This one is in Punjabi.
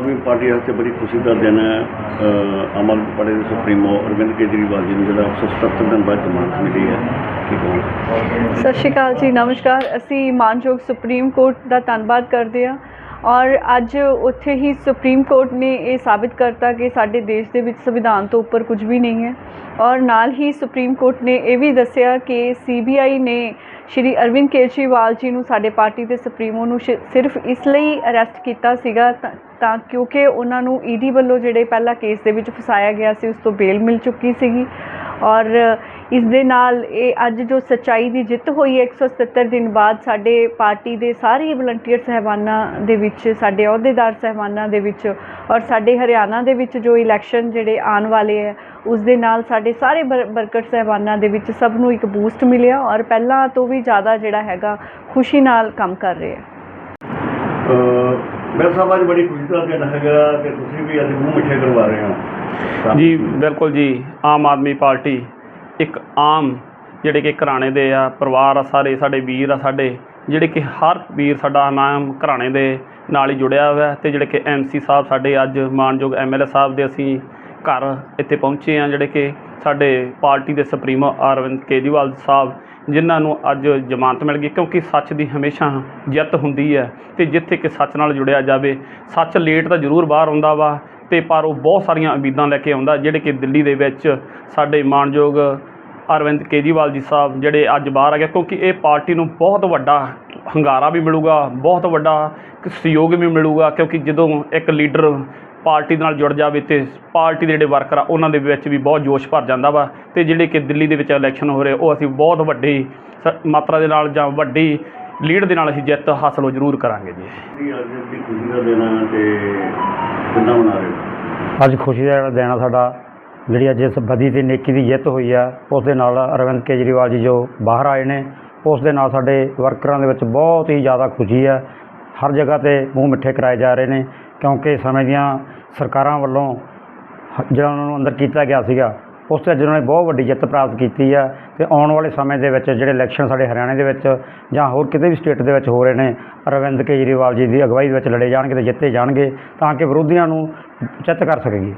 ਆਦਮੀ ਪਾਰਟੀ ਵਾਸਤੇ ਬੜੀ ਖੁਸ਼ੀ ਦਾ ਦਿਨ ਹੈ। ਅ, ਆਮ ਦੇ ਸੁਪਰੀਮੋ ਅਰਵਿੰਦ ਕੇਜਰੀਵਾਲ ਜੀ ਨੂੰ ਜਿਹੜਾ 177 ਦਿਨ ਬਾਅਦ ਜ਼ਮਾਨਤ ਮਿਲੀ ਹੈ। ਸਤਿ ਸ਼੍ਰੀ ਅਕਾਲ ਜੀ ਨਮਸਕਾਰ। ਅਸੀਂ ਮਾਨਯੋਗ ਸੁਪਰੀਮ ਕੋਰਟ ਦਾ ਧੰਨਵਾਦ ਕਰਦੇ ਹਾਂ ਔਰ ਅੱਜ ਉੱਥੇ ਹੀ ਸੁਪਰੀਮ ਕੋਰਟ ਨੇ ਇਹ ਸਾਬਿਤ ਕਰਤਾ ਕਿ ਸਾਡੇ ਦੇਸ਼ ਦੇ ਵਿੱਚ ਸੰਵਿਧਾਨ ਤੋਂ ਉੱਪਰ ਕੁਝ ਵੀ ਨਹੀਂ ਹੈ। ਔਰ ਨਾਲ ਹੀ ਸੁਪਰੀਮ ਕੋਰਟ ਨੇ ਇਹ ਵੀ ਦੱਸਿਆ ਕਿ ਸੀਬੀਆਈ ਨੇ ਸ਼੍ਰੀ ਅਰਵਿੰਦ ਕੇਜਰੀਵਾਲ ਜੀ ਨੂੰ ਸਾਡੇ ਪਾਰਟੀ ਦੇ ਸੁਪਰੀਮੋ ਨੂੰ ਸਿਰਫ ਇਸ ਲਈ ਅਰੈਸਟ ਕੀਤਾ ਸੀਗਾ ਤਾਂ- ਕਿਉਂਕਿ ਉਹਨਾਂ ਨੂੰ ਈਡੀ ਵੱਲੋਂ ਜਿਹੜੇ ਪਹਿਲਾ ਕੇਸ ਦੇ ਵਿੱਚ ਫਸਾਇਆ ਗਿਆ ਸੀ, ਉਸ ਤੋਂ ਬੇਲ ਮਿਲ ਚੁੱਕੀ ਸੀਗੀ। ਔਰ ਇਸ ਦੇ ਨਾਲ ਇਹ ਅੱਜ ਜੋ ਸੱਚਾਈ ਦੀ ਜਿੱਤ ਹੋਈ ਹੈ 177 ਦਿਨ ਬਾਅਦ ਸਾਡੇ ਪਾਰਟੀ ਦੇ ਸਾਰੇ ਵਲੰਟੀਅਰ ਸਹਿਬਾਨਾਂ ਦੇ ਵਿੱਚ, ਸਾਡੇ ਅਹੁਦੇਦਾਰ ਸਹਿਬਾਨਾਂ ਦੇ ਵਿੱਚ ਔਰ ਸਾਡੇ ਹਰਿਆਣਾ ਦੇ ਵਿੱਚ ਜੋ ਇਲੈਕਸ਼ਨ ਜਿਹੜੇ ਆਉਣ ਵਾਲੇ ਹੈ ਉਸ ਦੇ ਨਾਲ ਸਾਡੇ ਸਾਰੇ ਵਰ- ਵਰਕਰ ਸਹਿਬਾਨਾਂ ਦੇ ਵਿੱਚ ਸਭ ਨੂੰ ਇੱਕ ਬੂਸਟ ਮਿਲਿਆ ਔਰ ਪਹਿਲਾਂ ਤੋਂ ਵੀ ਜ਼ਿਆਦਾ ਜਿਹੜਾ ਹੈਗਾ ਖੁਸ਼ੀ ਨਾਲ ਕੰਮ ਕਰ ਰਹੇ ਹੈ। ਮੇਰੇ ਸਾਹਿਬ ਅੱਜ ਬੜੀ ਖੁਸ਼ੀ ਦਾ ਦਿਨ ਹੈਗਾ ਕਿ ਤੁਸੀਂ ਵੀ ਅੱਜ ਮੂੰਹ ਮਿੱਠੇ ਕਰਵਾ ਰਹੇ ਹੋ। ਜੀ ਬਿਲਕੁਲ ਜੀ ਆਮ ਆਦਮੀ ਪਾਰਟੀ ਇੱਕ ਆਮ ਜਿਹੜੇ ਕਿ ਘਰਾਣੇ ਦੇ ਆ ਪਰਿਵਾਰ ਆ ਸਾਰੇ ਸਾਡੇ ਵੀਰ ਆ ਸਾਡੇ ਜਿਹੜੇ ਕਿ ਹਰ ਵੀਰ ਸਾਡਾ ਨਾਮ ਘਰਾਣੇ ਦੇ ਨਾਲ ਹੀ ਜੁੜਿਆ ਹੋਇਆ ਤੇ ਜਿਹੜੇ ਕਿ ਐਮਸੀ ਸਾਹਿਬ ਸਾਡੇ ਅੱਜ ਮਾਨਯੋਗ ਐਮਐਲਏ ਸਾਹਿਬ ਦੇ ਅਸੀਂ ਘਰ ਇੱਥੇ ਪਹੁੰਚੇ ਆ ਜਿਹੜੇ ਕਿ ਸਾਡੇ ਪਾਰਟੀ ਦੇ ਸੁਪਰੀਮੋ ਅਰਵਿੰਦ ਕੇਜਰੀਵਾਲ ਸਾਹਿਬ, ਜਿਨ੍ਹਾਂ ਨੂੰ ਅੱਜ ਜ਼ਮਾਨਤ ਮਿਲ ਗਈ, ਕਿਉਂਕਿ ਸੱਚ ਦੀ ਹਮੇਸ਼ਾ ਜਿੱਤ ਹੁੰਦੀ ਹੈ ਤੇ ਜਿੱਥੇ ਕਿ ਸੱਚ ਨਾਲ ਜੁੜਿਆ ਜਾਵੇ, ਸੱਚ ਲੇਟ ਤਾਂ ਜ਼ਰੂਰ ਬਾਹਰ ਆਉਂਦਾ ਵਾ ਤੇ ਪਰ ਉਹ ਬਹੁਤ ਸਾਰੀਆਂ ਉਮੀਦਾਂ ਲੈ ਕੇ ਆਉਂਦਾ, ਜਿਹੜੇ ਕਿ ਦਿੱਲੀ ਦੇ ਵਿੱਚ ਸਾਡੇ ਮਾਨਯੋਗ ਅਰਵਿੰਦ ਕੇਜਰੀਵਾਲ ਜੀ ਸਾਹਿਬ, ਜਿਹੜੇ ਅੱਜ ਬਾਹਰ ਆ ਗਏ, ਕਿਉਂਕਿ ਇਹ ਪਾਰਟੀ ਨੂੰ ਬਹੁਤ ਵੱਡਾ ਹੰਗਾਰਾ ਵੀ ਮਿਲੂਗਾ, ਬਹੁਤ ਵੱਡਾ ਸਹਿਯੋਗ ਵੀ ਮਿਲੂਗਾ, ਕਿਉਂਕਿ ਜਦੋਂ ਇੱਕ ਲੀਡਰ ਪਾਰਟੀ ਦੇ ਨਾਲ ਜੁੜ ਜਾਵੇ ਤੇ ਪਾਰਟੀ ਦੇ ਜਿਹੜੇ ਵਰਕਰ ਆ, ਉਹਨਾਂ ਦੇ ਵਿੱਚ ਵੀ ਬਹੁਤ ਜੋਸ਼ ਭਰ ਜਾਂਦਾ ਵਾ ਤੇ ਜਿਹੜੇ ਕਿ ਦਿੱਲੀ ਦੇ ਵਿੱਚ ਇਲੈਕਸ਼ਨ ਹੋ ਰਹੇ, ਉਹ ਅਸੀਂ ਬਹੁਤ ਵੱਡੀ ਸ- ਮਾਤਰਾ ਦੇ ਨਾਲ ਜਾਂ ਵੱਡੀ ਲੀਡ ਦੇ ਨਾਲ ਅਸੀਂ ਜਿੱਤ ਹਾਸਲ ਉਹ ਜ਼ਰੂਰ ਕਰਾਂਗੇ ਜੀ। ਅੱਜ ਖੁਸ਼ੀ ਦਾ ਦਿਨ ਜਿਹੜਾ ਦਿਨ ਆ ਸਾਡਾ, ਜਿਹੜੀ ਅੱਜ ਇਸ ਬਦੀ ਤੇ ਨੇਕੀ ਦੀ ਜਿੱਤ ਹੋਈ ਆ, ਉਸ ਦੇ ਨਾਲ ਅਰਵਿੰਦ ਕੇਜਰੀਵਾਲ ਜੀ ਜੋ ਬਾਹਰ ਆਏ ਨੇ, ਉਸ ਦੇ ਨਾਲ ਸਾਡੇ ਵਰਕਰਾਂ ਦੇ ਵਿੱਚ ਬਹੁਤ ਹੀ ਜ਼ਿਆਦਾ ਖੁਸ਼ੀ ਆ, ਹਰ ਜਗ੍ਹਾ ਤੇ ਮੂੰਹ ਮਿੱਠੇ ਕਰਾਏ ਜਾ ਰਹੇ ਨੇ। ਕਿਉਂਕਿ ਸਮੇਂ ਦੀਆਂ ਸਰਕਾਰਾਂ ਵੱਲੋਂ ਹ- ਜਿਹੜਾ ਉਹਨਾਂ ਨੂੰ ਅੰਦਰ ਕੀਤਾ ਗਿਆ ਸੀਗਾ, ਉਸ ਤੇ ਅੱਜ ਉਹਨਾਂ ਨੇ ਬਹੁਤ ਵੱਡੀ ਜਿੱਤ ਪ੍ਰਾਪਤ ਕੀਤੀ ਆ ਤੇ ਆਉਣ ਵਾਲੇ ਸਮੇਂ ਦੇ ਵਿੱਚ ਜਿਹੜੇ ਇਲੈਕਸ਼ਨ ਸਾਡੇ ਹਰਿਆਣੇ ਦੇ ਵਿੱਚ ਜਾਂ ਹੋਰ ਕਿਤੇ ਵੀ ਸਟੇਟ ਦੇ ਵਿੱਚ ਹੋ ਰਹੇ ਨੇ, ਅਰਵਿੰਦ ਕੇਜਰੀਵਾਲ ਜੀ ਦੀ ਅਗਵਾਈ ਦੇ ਵਿੱਚ ਲੜੇ ਜਾਣਗੇ ਤੇ ਜਿੱਤੇ ਜਾਣਗੇ ਤਾਂ ਕਿ ਵਿਰੋਧੀਆਂ ਨੂੰ ਚਿੱਤ ਕਰ ਸਕੇਗੀ।